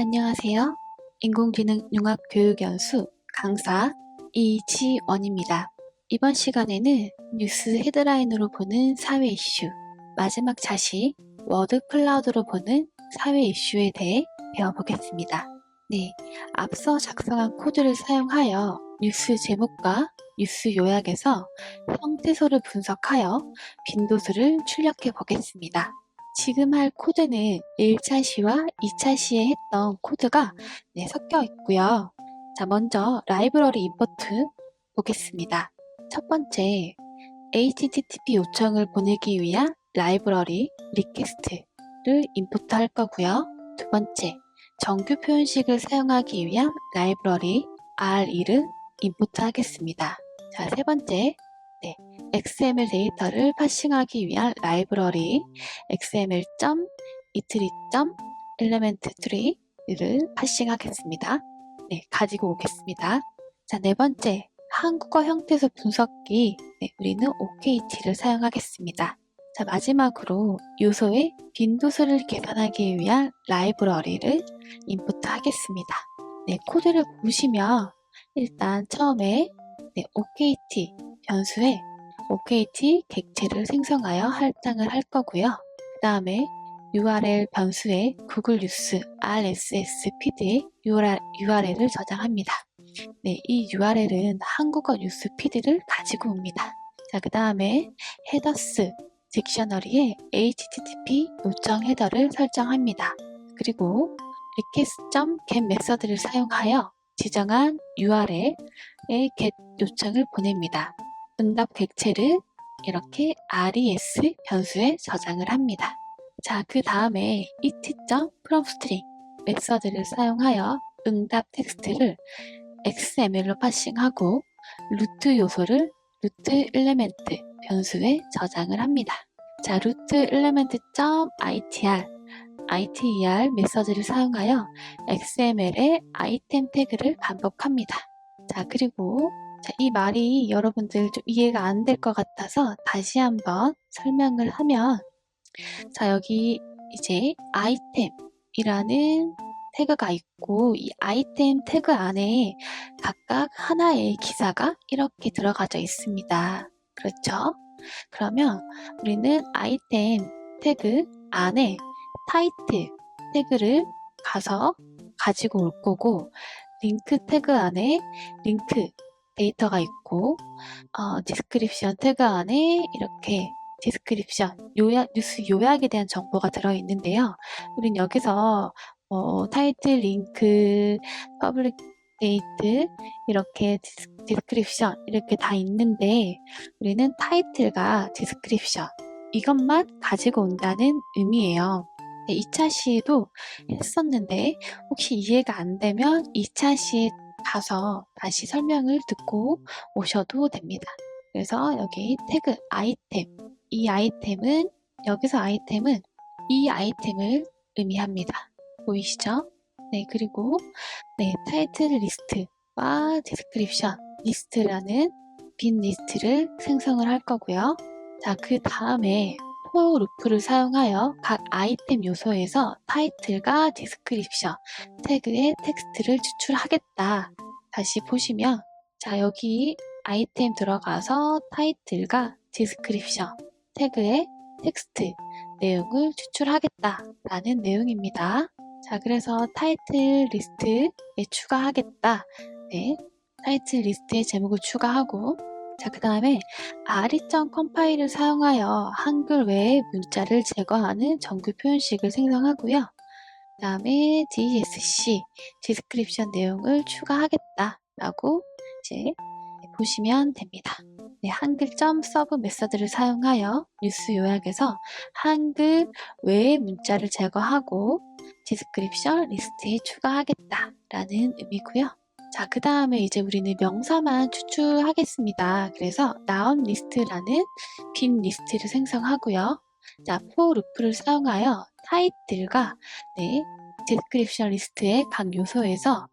안녕하세요. 인공지능 융합 교육 연수 강사 이지원입니다. 이번 시간에는 뉴스 헤드라인으로 보는 사회 이슈, 마지막 자시 워드 클라우드로 보는 사회 이슈에 대해 배워보겠습니다. 네, 앞서 작성한 코드를 사용하여 뉴스 제목과 뉴스 요약에서 형태소를 분석하여 빈도수를 출력해 보겠습니다. 지금 할 코드는 1차 시와 2차 시에 했던 코드가 네, 섞여 있고요. 자, 먼저 라이브러리 임포트 보겠습니다. 첫 번째, HTTP 요청을 보내기 위한 라이브러리 리퀘스트를 임포트 할 거고요. 두 번째, 정규 표현식을 사용하기 위한 라이브러리 R2를 임포트 하겠습니다. 자, 세 번째, 네, XML 데이터를 파싱하기 위한 라이브러리 xml.itry.element3를 파싱하겠습니다. 네, 가지고 오겠습니다. 자, 네 번째, 한국어 형태소 분석기. 네, 우리는 OKT를 사용하겠습니다. 자, 마지막으로 요소의 빈도수를 계산하기 위한 라이브러리를 임포트 하겠습니다. 네, 코드를 보시면 일단 처음에 네, OKT 변수에 OKT 객체를 생성하여 할당을 할 거고요. 그 다음에 URL 변수에 구글 뉴스 RSS 피드에 URL을 저장합니다. 네, 이 URL은 한국어 뉴스 피드를 가지고 옵니다. 자, 그 다음에 헤더스 딕셔너리에 http 요청 헤더를 설정합니다. 그리고 request.get 메서드를 사용하여 지정한 URL에 get 요청을 보냅니다. 응답 객체를 이렇게 res 변수에 저장을 합니다. 자, 그 다음에 it.fromString 메서드를 사용하여 응답 텍스트를 XML로 파싱하고 루트 요소를 루트 엘레멘트 변수에 저장을 합니다. 자, 루트 엘레멘트.itr iter 메서드를 사용하여 XML의 아이템 태그를 반복합니다. 자, 그리고 자, 이 말이 여러분들 좀 이해가 안 될 것 같아서 다시 한번 설명을 하면 자, 여기 이제 아이템이라는 태그가 있고 이 아이템 태그 안에 각각 하나의 기사가 이렇게 들어가져 있습니다. 그렇죠? 그러면 우리는 아이템 태그 안에 타이틀 태그를 가서 가지고 올 거고 링크 태그 안에 링크 데이터가 있고 어, 디스크립션 태그 안에 이렇게 디스크립션 요약 뉴스 요약에 대한 정보가 들어 있는데요. 우린 여기서 어, 타이틀, 링크, 퍼블릭 데이트 이렇게 디스, 디스크립션 이렇게 다 있는데 우리는 타이틀과 디스크립션 이것만 가지고 온다는 의미예요. 네, 2차 시에도 했었는데 혹시 이해가 안 되면 2차 시에 가서 다시 설명을 듣고 오셔도 됩니다. 그래서 여기 태그 아이템 이 아이템은 여기서 아이템은 이 아이템을 의미합니다. 보이시죠? 네, 그리고 네, 타이틀 리스트와 디스크립션 리스트라는 빈 리스트를 생성을 할 거고요. 자, 그 다음에 for 루프를 사용하여 각 아이템 요소에서 타이틀과 디스크립션 태그의 텍스트를 추출하겠다. 다시 보시면 자 여기 아이템 들어가서 타이틀과 디스크립션 태그의 텍스트 내용을 추출하겠다 라는 내용입니다. 자 그래서 타이틀 리스트에 추가하겠다. 네, 타이틀 리스트에 제목을 추가하고 자, 그 다음에 아리점 컴파일을 사용하여 한글 외의 문자를 제거하는 정규 표현식을 생성하고요. 그 다음에 DSC, 디스크립션 내용을 추가하겠다 라고 이제 보시면 됩니다. 네, 한글점 서브 메서드를 사용하여 뉴스 요약에서 한글 외의 문자를 제거하고 디스크립션 리스트에 추가하겠다 라는 의미고요. 자, 그 다음에 이제 우리는 명사만 추출하겠습니다. 그래서 나온 리스트라는 빈 리스트를 생성하고요. 자, for 루프를 사용하여 타이틀과 네, 디스크립션 리스트의 각 요소에서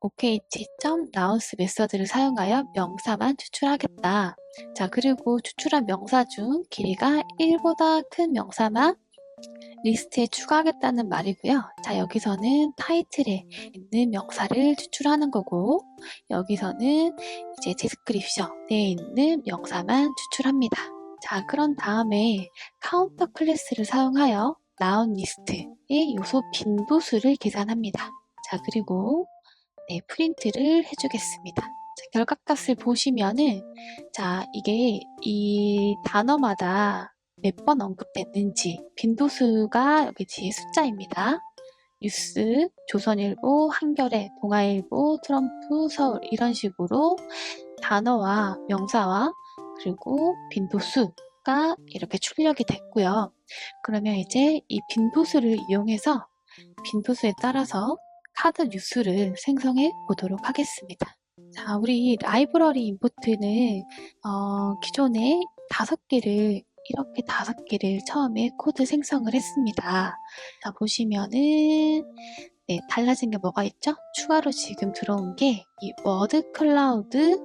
okt.nouns 메서드를 사용하여 명사만 추출하겠다. 자, 그리고 추출한 명사 중 길이가 1보다 큰 명사만 리스트에 추가하겠다는 말이고요. 자, 여기서는 타이틀에 있는 명사를 추출하는 거고, 여기서는 이제 디스크립션에 있는 명사만 추출합니다. 자, 그런 다음에 카운터 클래스를 사용하여 나온 리스트의 요소 빈도수를 계산합니다. 자, 그리고 네, 프린트를 해주겠습니다. 자, 결과값을 보시면은 자, 이게 이 단어마다 몇 번 언급됐는지 빈도수가 여기 뒤에 숫자입니다. 뉴스, 조선일보, 한겨레, 동아일보, 트럼프, 서울 이런 식으로 단어와 명사와 그리고 빈도수가 이렇게 출력이 됐고요. 그러면 이제 이 빈도수를 이용해서 빈도수에 따라서 카드 뉴스를 생성해 보도록 하겠습니다. 자, 우리 라이브러리 인포트는 어, 기존에 다섯 개를 이렇게 다섯 개를 처음에 코드 생성을 했습니다. 자, 보시면은 네, 달라진 게 뭐가 있죠? 추가로 지금 들어온 게 이 워드 클라우드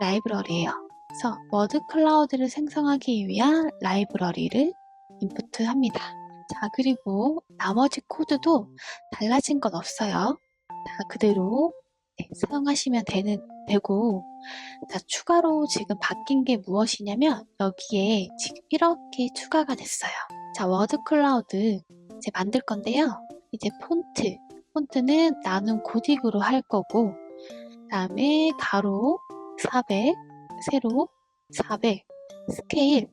라이브러리예요. 그래서 워드 클라우드를 생성하기 위한 라이브러리를 인풋합니다. 자, 그리고 나머지 코드도 달라진 건 없어요. 다 그대로 네, 사용하시면 되는, 되고, 자, 추가로 지금 바뀐 게 무엇이냐면, 여기에 지금 이렇게 추가가 됐어요. 자, 워드 클라우드 이제 만들 건데요. 이제 폰트, 폰트는 나눈 고딕으로 할 거고, 다음에 가로 400, 세로 400, 스케일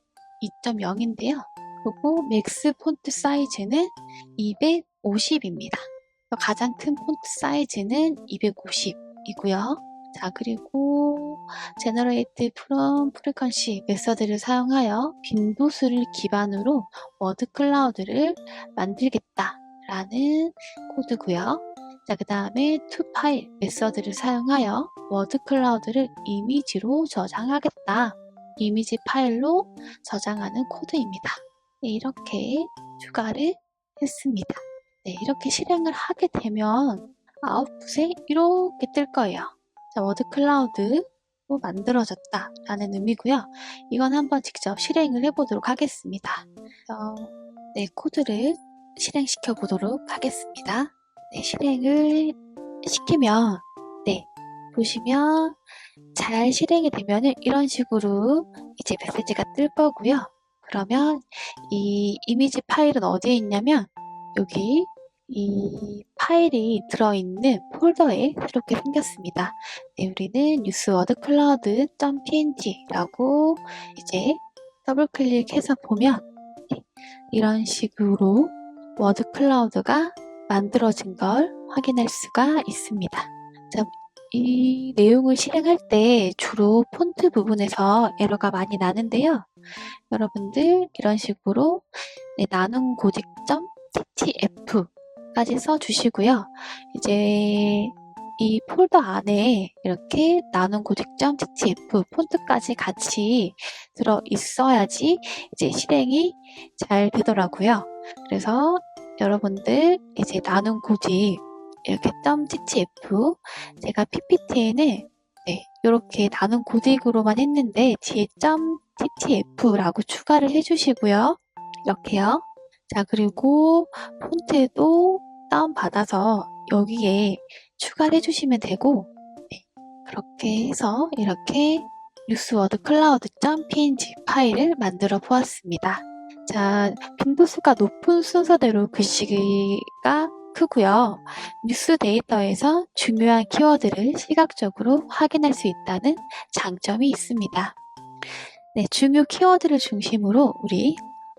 2.0인데요. 그리고 맥스 폰트 사이즈는 250입니다. 가장 큰 폰트 사이즈는 250이고요. 자, 그리고 제너레이트 프롬 프리퀀시 메서드를 사용하여 빈도수를 기반으로 워드 클라우드를 만들겠다 라는 코드고요. 자, 그 다음에 투파일 메서드를 사용하여 워드 클라우드를 이미지로 저장하겠다. 이미지 파일로 저장하는 코드입니다. 네, 이렇게 추가를 했습니다. 네, 이렇게 실행을 하게 되면 아웃풋에 이렇게 뜰 거예요. 자, 워드 클라우드로 만들어졌다 라는 의미고요. 이건 한번 직접 실행을 해보도록 하겠습니다. 어, 네, 코드를 실행시켜 보도록 하겠습니다. 네, 실행을 시키면 네, 보시면 잘 실행이 되면은 이런 식으로 이제 메시지가 뜰 거고요. 그러면 이 이미지 파일은 어디에 있냐면 여기 이 파일이 들어있는 폴더에 새롭게 생겼습니다. 네, 우리는 클라우드.png라고 이제 더블 클릭해서 보면 네, 이런 식으로 워드 클라우드가 만들어진 걸 확인할 수가 있습니다. 자, 이 내용을 실행할 때 주로 폰트 부분에서 에러가 많이 나는데요. 여러분들 이런 식으로 네, 나눔 고딕점 ttf 까지 써주시고요. 이제 이 폴더 안에 이렇게 나눔 고딕점 ttf 폰트까지 같이 들어 있어야지 이제 실행이 잘 되더라고요. 그래서 여러분들 이제 나눔 고딕 이렇게 .ttf 제가 ppt에는 네, 이렇게 나눔 고딕으로만 했는데 뒤에 .ttf라고 추가를 해주시고요. 이렇게요. 자 그리고 폰트도 다운받아서 여기에 추가를 해주시면 되고 네, 그렇게 해서 이렇게 뉴스워드 클라우드.png 파일을 만들어 보았습니다. 자, 빈도수가 높은 순서대로 글씨가 크고요. 뉴스 데이터에서 중요한 키워드를 시각적으로 확인할 수 있다는 장점이 있습니다. 네, 중요 키워드를 중심으로 우리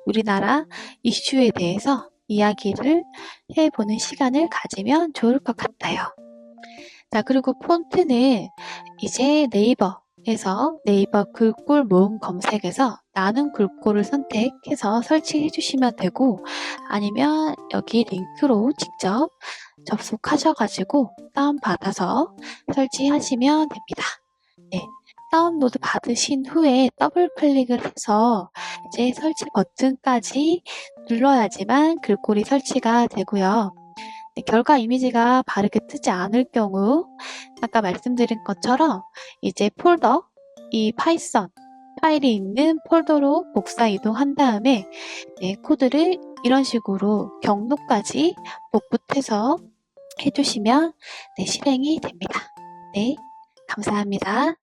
우리나라 이슈에 대해서 이야기를 해보는 시간을 가지면 좋을 것 같아요. 자, 그리고 폰트는 이제 네이버에서 네이버 글꼴 모음 검색에서 나눈 글꼴을 선택해서 설치해 주시면 되고 아니면 여기 링크로 직접 접속하셔가지고 다운받아서 설치하시면 됩니다. 네. 다운로드 받으신 후에 더블 클릭을 해서 이제 설치 버튼까지 눌러야지만 글꼴이 설치가 되고요. 네, 결과 이미지가 바르게 뜨지 않을 경우 아까 말씀드린 것처럼 이제 폴더 이 파이썬 파일이 있는 폴더로 복사 이동한 다음에 네, 코드를 이런 식으로 경로까지 복붙해서 해주시면 네, 실행이 됩니다. 네, 감사합니다.